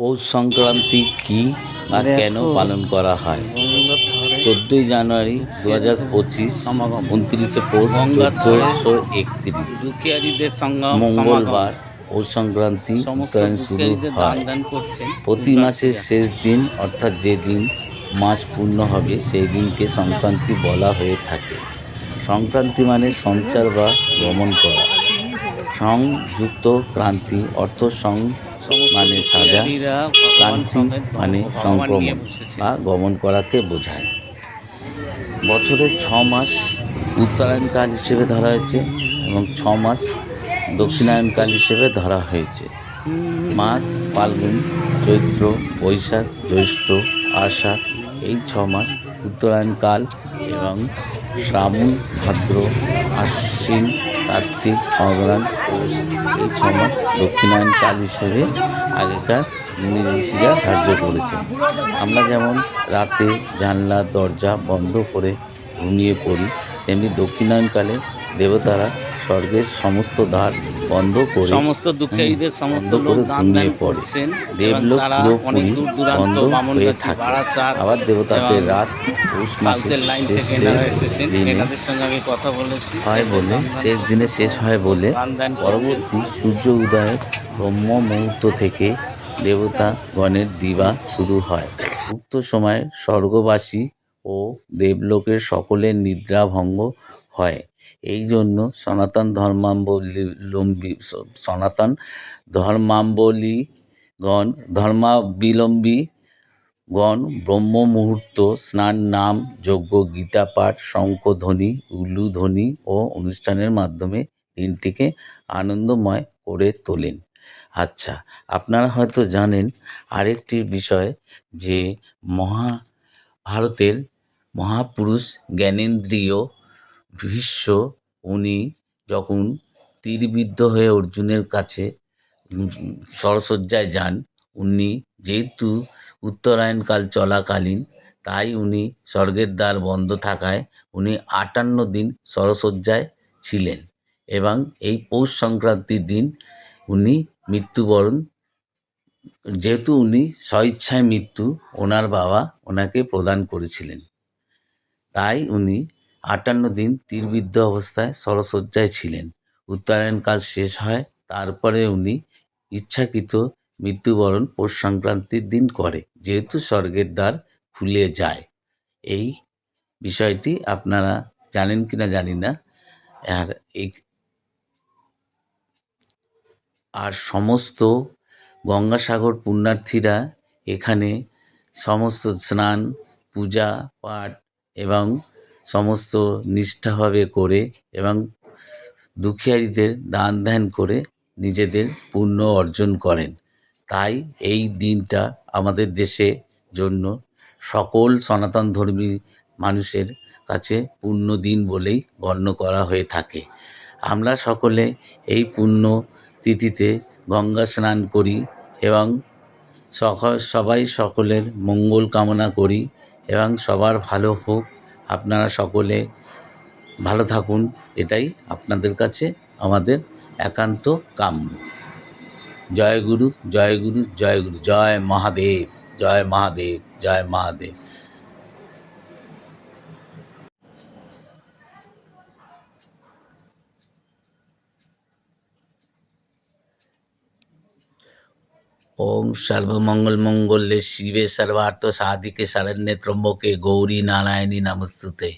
পৌষ সংক্রান্তি কি আর কেন পালন করা হয়? চোদ্দই জানুয়ারি দু হাজার পঁচিশ উনত্রিশে পৌষ চোদ্দশো একত্রিশ। মঙ্গলবার পৌষ সংক্রান্তি উত্তরায়ণ শুরু হয়। প্রতি মাসের শেষ দিন অর্থাৎ যে দিন মাস পূর্ণ হবে সেই দিনকে সংক্রান্তি বলা হয়ে থাকে। সংক্রান্তি মানে সঞ্চার বা গমন করা। সংযুক্ত ক্রান্তি অর্থ সং মানে সাজা সমেত মানে সংক্রমণ বা গমন করাকে বোঝায়। বছরে ছ মাস উত্তরায়ণকাল হিসেবে ধরা হয়েছে এবং ছ মাস দক্ষিণায়নকাল হিসেবে ধরা হয়েছে। মাঘ ফাল্গুন চৈত্র বৈশাখ জ্যৈষ্ঠ আষাঢ় এই ছ মাস উত্তরায়ণকাল এবং শ্রাবণ ভাদ্র আশ্বিন কার্তিক অগ্রাণ পৌষ এই সময় দক্ষিণায়ন কাল হিসেবে আগেকার নির্দেশিকা ধার্য করেছেন। আমরা যেমন রাতে জানলা, দরজা বন্ধ করে ঘুমিয়ে পড়ি, তেমনি দক্ষিণায়নকালে দেবতারা স্বর্গের সমস্ত দ্বার বন্ধ করে সমস্ত দুঃখিয়ারীদের সমস্ত করে দান দান ঘুমিয়ে পড়ে দেবলোক পুরোপুরি বন্ধ হয়ে থাকে। আবার দেবতাদের রাত পৌষ মাসের শেষে দিনে হয় বলে শেষ দিনে শেষ হয় বলে। পরবর্তী সূর্য উদয়ের ব্রহ্ম মুহূর্ত থেকে দেবতা গণের দিবা শুরু হয়। উক্ত সময় স্বর্গবাসী ও দেবলোকের সকলের নিদ্রা ভঙ্গ হয়। এই জন্য সনাতন ধর্মাবলম্বী সনাতন ধর্মাবলীগণ ধর্মাবলম্বী গণ ব্রহ্ম মুহূর্ত স্নান, নাম, যজ্ঞ, গীতা, পাঠ শঙ্খধ্বনি উলুধ্বনি ও অনুষ্ঠানের মাধ্যমে দিনটিকে আনন্দময় করে তোলেন। আচ্ছা আপনারা হয়তো জানেন আরেকটি বিষয় যে মহাভারতের মহাপুরুষ জ্ঞানেন্দ্রীয় ভীষ্ম উনি যখন তীরবিদ্ধ হয়ে অর্জুনের কাছে সরসজ্জায় যান, উনি যেহেতু উত্তরায়ণকাল চলাকালীন, তাই উনি স্বর্গের দ্বার বন্ধ থাকায় উনি আটান্ন দিন সরসজ্জায় ছিলেন এবং এই পৌষ সংক্রান্তির দিন উনি মৃত্যুবরণ, যেহেতু উনি স্বইচ্ছায় মৃত্যু, ওনার বাবা ওনাকে প্রদান করেছিলেন। তাই উনি আটান্ন দিন তীরবিদ্ধ অবস্থায় সরসজ্জায় ছিলেন। উত্তরায়ণ কাজ শেষ হয়, তারপরে উনি ইচ্ছাকৃত মৃত্যুবরণ পৌষ সংক্রান্তির দিন করে, যেহেতু স্বর্গের দ্বার খুলে যায়। এই বিষয়টি আপনারা জানেন কি না জানি না। আর এই আর সমস্ত গঙ্গাসাগর পুণ্যার্থীরা এখানে সমস্ত স্নান, পূজা পাঠ এবং সমস্ত নিষ্ঠাভাবে করে এবং দুঃখিয়ারীদের দান ধ্যান করে নিজেদের পুণ্য অর্জন করেন। তাই এই দিনটা আমাদের দেশে জন্য সকল সনাতন ধর্মী মানুষের কাছে পুণ্য দিন বলেই গণ্য করা হয়ে থাকে। আমরা সকলে এই পুণ্য তিথিতে গঙ্গা স্নান করি এবং সবাই সকলের মঙ্গল কামনা করি এবং সবার ভালো হোক আপনারা সকলে ভালো থাকুন। এটাই আপনাদের কাছে আমাদের একান্ত কাম্য। জয় গুরু জয় গুরু জয় গুরু, জয় মহাদেব জয় মহাদেব জয় মহাদেব। ওং সর্বমঙ্গল মঙ্গলে শিবে সর্বার্থ সাধিকে শরণ্যে ত্রম্বকে গৌরী নারায়ণী নমস্তুতে।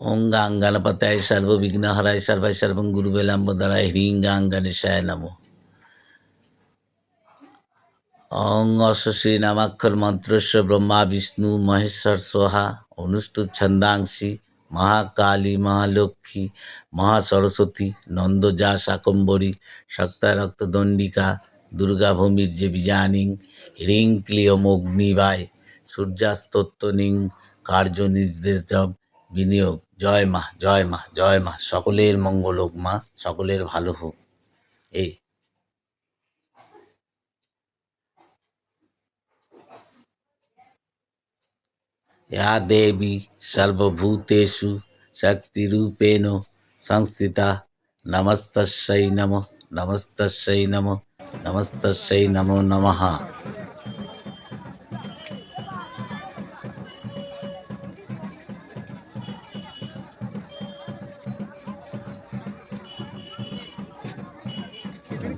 ওং গাং গণপতায় সর্ববিঘ্নহরায় সর্বায় সর্বং গুরুবেলাম্বদরায় হ্রিং গাং গণেশায় নমো। অং অশ্বশ্রী নামাক্ষর মন্ত্রস্য ব্রহ্মা বিষ্ণু মহেশ্বর সোহা অনুষ্টুপ ছন্দাংশি মহাকালী মহালক্ষ্মী মহাসরস্বতী নন্দজা শাকম্বরী শক্তা রক্তদণ্ডিকা দুর্গা ভূমির যে বীজানিং হ্রিং ক্লিয়মগ্নিবায় সূর্যাস্তত্বনিং কার্য নির্দেশ জব বিনিয়োগ জয় মা জয় মা জয় মা সকলের মঙ্গল হোক মা সকলের ভালো হোক এই या देवी सर्वभूतेषु शक्तिरूपेण संस्थिता नमस्तस्यै नमः नमस्तस्यै नमः নমস্তস্যৈ নমো নমঃ ওটা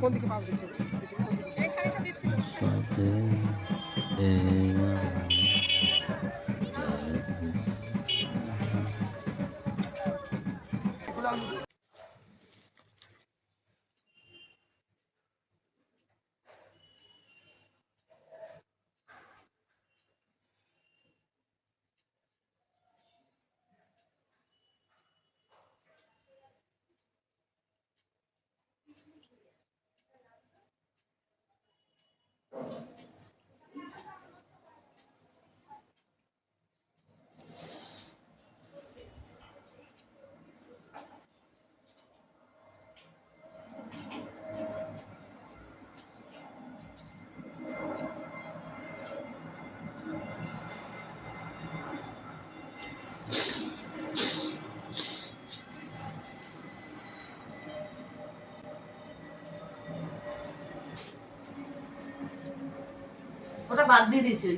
বাদ দিয়ে দিয়েছে